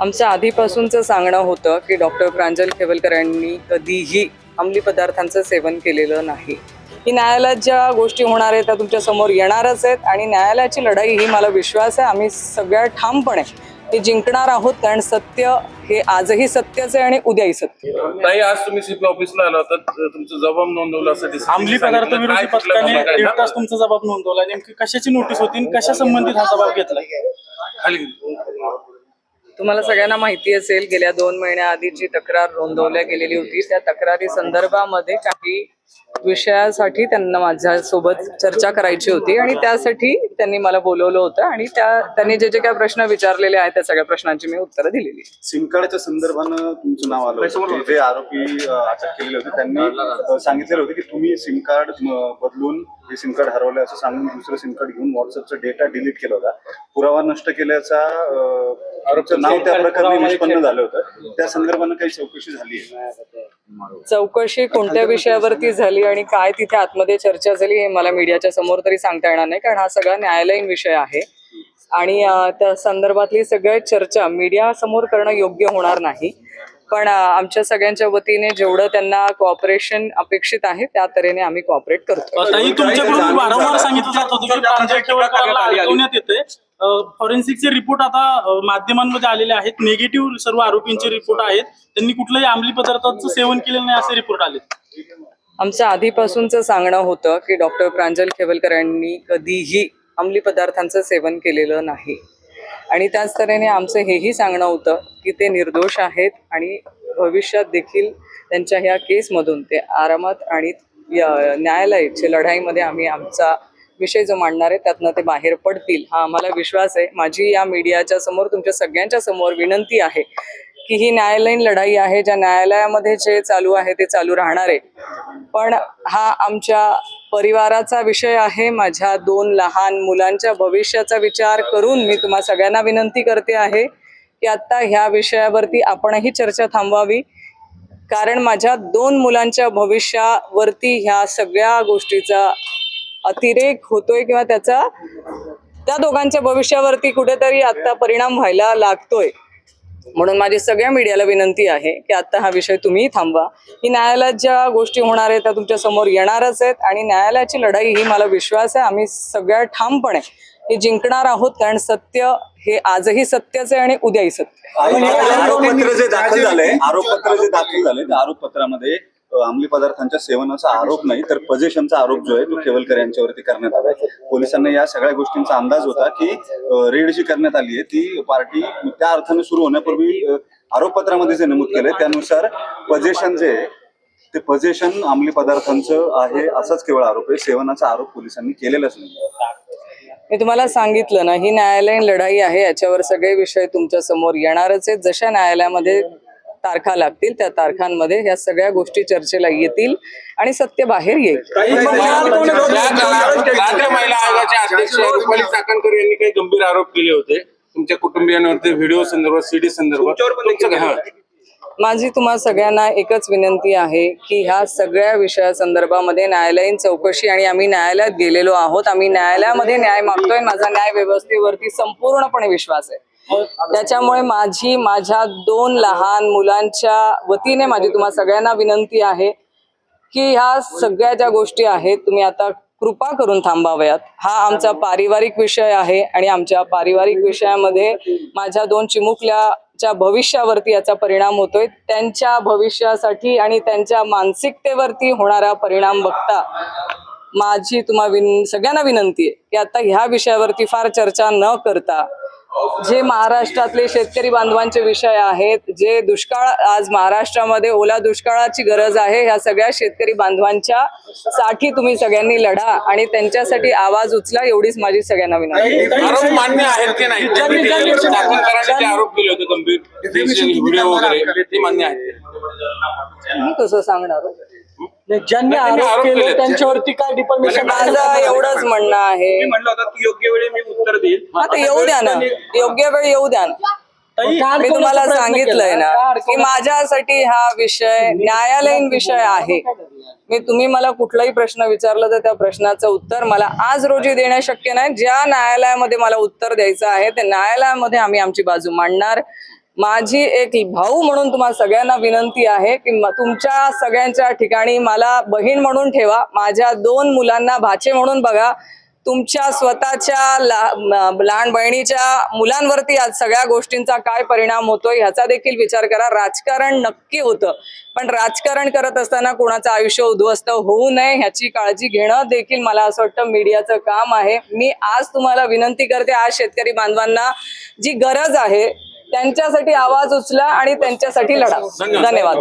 आमचं आधीपासूनचं सांगणं होतं की डॉक्टर प्रांजल खेवलकर यांनी कधीही अंमली पदार्थांचं सेवन केलेलं नाही. ही न्यायालयात ज्या गोष्टी होणार आहेत त्या तुमच्यासमोर येणारच आहेत आणि न्यायालयाची लढाई ही मला विश्वास आहे. आम्ही सगळ्या ठामपणे हे जिंकणार आहोत कारण सत्य हे आजही सत्यच आहे आणि उद्याही सत्य ताई आज तुम्ही सिपी ऑफिसला आला होता त- तुमचं जबाब नोंदवला असं. अंमली पदार्थ विरोधी पथकाने दीड? तास तुमचा जबाब नोंदवला. नेमकी कशाची नोटीस होती आणि कशा संबंधित हा जबाब घेतला? खाली. तुम्हाला सगळ्यांना माहिती असेल गेल्या दोन महिन्याआधी जी तक्रार नोंदवल्या गेलेली होती. त्या तक्रारी संदर्भामध्ये काही विषयासाठी त्यांना माझ्यासोबत चर्चा करायची होती आणि त्यासाठी त्यांनी मला बोलवलं होतं आणि त्या त्यांनी जे जे काही प्रश्न विचारलेले आहेत त्या सगळ्या प्रश्नांची मी उत्तरं दिलेली. आहेत. सिम कार्डच्या संदर्भानं तुमचं नाव आलं होतं. जे आरोपी अ, अटक केलेले होते त्यांनी अ, सांगितलेलं होतं की तुम्ही सिम कार्ड म, बदलून हे सिम कार्ड हरवलं असं सांगून दुसरं सिम कार्ड घेऊन व्हॉट्सअपचा डेटा डिलीट केला होता. पुरावा नष्ट केल्याचा अ, आरोपचं नाव त्या प्रकरणी निष्पन्न झालं होतं. त्या संदर्भानं काही चौकशी झाली आहे चौकशी कोणत्या विषयावरती झाली आणि काय तिथे आतमध्ये चर्चा झाली हे मला मीडियाच्या समोर तरी सांगता येणार नाही कारण हा सगळा न्यायालयीन विषय आहे. आणि त्या संदर्भातली सगळी चर्चा मीडिया समोर करणं योग्य होणार नाही. पण आमच्या सगळ्यांच्या वतीने जेवढं त्यांना कॉपरेशन अपेक्षित आहे त्या तऱ्हेने आम्ही कॉपरेट करतो फॉरेन्सिकचे रिपोर्ट आता माध्यमांमध्ये आलेले आहेत. निगेटिव्ह सर्व आरोपींचे रिपोर्ट आहेत. त्यांनी कुठल्याही अंमली पदार्थाचं सेवन केलेलं नाही असे रिपोर्ट आले आमचं आधीपासूनचं सांगणं होतं की डॉक्टर प्रांजल खेवलकर यांनी कधीही अंमली पदार्थांचं सेवन केलेलं नाही. आणि त्याच तऱ्हेने आमचं हेही सांगणं होतं की ते निर्दोष आहेत आणि भविष्यात देखील त्यांच्या ह्या केसमधून ते आरामात आणि न्यायालयाच्या लढाईमध्ये आम्ही आमचा विषय जो मांडणार आहे त्यातनं ते बाहेर पडतील हा आम्हाला विश्वास आहे. माझी या मीडियाच्या समोर तुमच्या सगळ्यांच्या समोर विनंती आहे की ही न्यायालयीन लढाई आहे ज्या न्यायालयामध्ये जे चालू आहे ते चालू राहणार आहे. पण हा आमच्या परिवाराचा विषय आहे. माझ्या दोन लहान मुलांच्या भविष्याचा विचार करून मी तुम्हा सगळ्यांना विनंती करते आहे की आत्ता ह्या विषयावरती आपणही चर्चा थांबवावी. कारण माझ्या दोन मुलांच्या भविष्यावरती ह्या सगळ्या गोष्टीचा अतिरेक होतोय किंवा त्याचा त्या दोघांच्या भविष्यावरती कुठेतरी आता परिणाम व्हायला लागतोय. म्हणून माझी सगळ्या मीडियाला विनंती आहे की आता हा विषय तुम्ही थांबवा. ही न्यायालयात ज्या गोष्टी होणार आहेत त्या तुमच्यासमोर येणारच आहेत आणि न्यायालयाची लढाई ही मला विश्वास आहे. आम्ही सगळ्या ठामपणे हे जिंकणार आहोत कारण सत्य हे आजही सत्यच आहे आणि उद्याही सत्य आरोपपत्र जे दाखल झालंय आरोपपत्र जे दाखल झालंय त्या आरोपपत्रामध्ये अंमली पदार्थांच्या सेवनाचा आरोप नाही तर पजेशनचा आरोप जो आहे तो केवलकर यांच्यावरती करण्यात आला पोलिसांना या सगळ्या गोष्टींचा अंदाज होता की रेड जी करण्यात आली आहे. ती पार्टी त्या अर्थाने सुरू होण्यापूर्वी आरोपपत्रामध्ये जे नमूद केलंय त्यानुसार पजेशन जे आहे, ते पजेशन अंमली पदार्थांचं आहे असाच केवळ आरोप आहे. सेवनाचा आरोप पोलिसांनी केलेलाच नाही. मी तुम्हाला सांगितलं ना ही न्यायालयीन लढाई आहे. याच्यावर सगळे विषय तुमच्यासमोर येणारच आहेत. जशा न्यायालयामध्ये तारखा लागतील त्या तारखांमध्ये ह्या सगळ्या गोष्टी चर्चेला येतील आणि सत्य बाहेर येईल राज्य महिला आयोगाचे अध्यक्ष रुपाली चाकणकर यांनी काही गंभीर आरोप केले होते तुमच्या कुटुंबियांवरती व्हिडिओ संदर्भात सीडी संदर्भात हा. माझी तुम्हा सगळ्यांना एकच विनंती आहे की ह्या सगळ्या विषयासंदर्भामध्ये न्यायालयीन चौकशी आणि आम्ही न्यायालयात गेलेलो आहोत आम्ही न्यायालयामध्ये न्याय मागतोय माझा न्याय व्यवस्थेवरती संपूर्णपणे विश्वास आहे त्याच्यामुळे माझी माझ्या दोन लहान मुलांच्या वतीने माझी तुम्हा सगळ्यांना विनंती आहे की ह्या सगळ्या ज्या गोष्टी आहेत तुम्ही आता कृपा करून थांबाव्यात. हा आमचा पारिवारिक विषय आहे आणि आमच्या पारिवारिक विषयामध्ये माझ्या दोन चिमुकल्याच्या भविष्यावरती याचा परिणाम होतोय त्यांच्या भविष्यासाठी आणि त्यांच्या मानसिकतेवरती होणारा परिणाम बघता माझी तुम्हा विन सगळ्यांना विनंती आहे की आता ह्या विषयावरती फार चर्चा न करता जे महाराष्ट्रातले शेतकरी बांधवांचे विषय आहेत जे दुष्काळ आज महाराष्ट्रामध्ये ओला दुष्काळाची गरज आहे ह्या सगळ्या शेतकरी बांधवांच्या साठी तुम्ही सगळ्यांनी लढा आणि त्यांच्यासाठी आवाज उचला एवढीच माझी सगळ्यांना विनंती आहे. आरोप मान्य आहेत की नाही त्यांनी ते चाकणकरांनी जे आरोप केले होते गंभीर व्हिडिओ वगैरे ते मान्य आहेत मी कसं सांगणार हो? ज्यांनी आरोप आरोप केले, त्यांच्यावरती काय डिफॉर्मेशन माझं एवढंच म्हणणं आहे. म्हणलं होतं की योग्य वेळी मी उत्तर देईल. आता येऊ द्या ना. योग्य वेळ येऊ द्या ना. मी तुम्हाला सांगितलंय ना की माझ्यासाठी हा विषय न्यायालयीन विषय आहे. मी तुम्ही मला कुठलाही प्रश्न विचारला तर त्या प्रश्नाचं उत्तर मला आज रोजी देणं शक्य नाही. ज्या न्यायालयामध्ये मला उत्तर द्यायचं आहे त्या न्यायालयामध्ये आम्ही आमची बाजू मांडणार. माझी एक भाऊ म्हणून तुम्हाला सगळ्यांना विनंती आहे की तुमच्या सगळ्यांच्या ठिकाणी मला बहीण म्हणून ठेवा. माझ्या दोन मुलांना भाचे म्हणून बघा. तुमच्या स्वतःच्या लहान बहिणीच्या मुलांवरती आज सगळ्या गोष्टींचा काय परिणाम होतोय ह्याचा देखील विचार करा. राजकारण नक्की होतं. पण राजकारण करत असताना कोणाचं आयुष्य उद्ध्वस्त होऊ नये ह्याची काळजी घेणं देखील मला असं वाटतं मीडियाचं काम आहे. मी आज तुम्हाला विनंती करते आज शेतकरी बांधवांना जी गरज आहे त्यांच्यासाठी आवाज उचला आणि त्यांच्यासाठी लढा. धन्यवाद.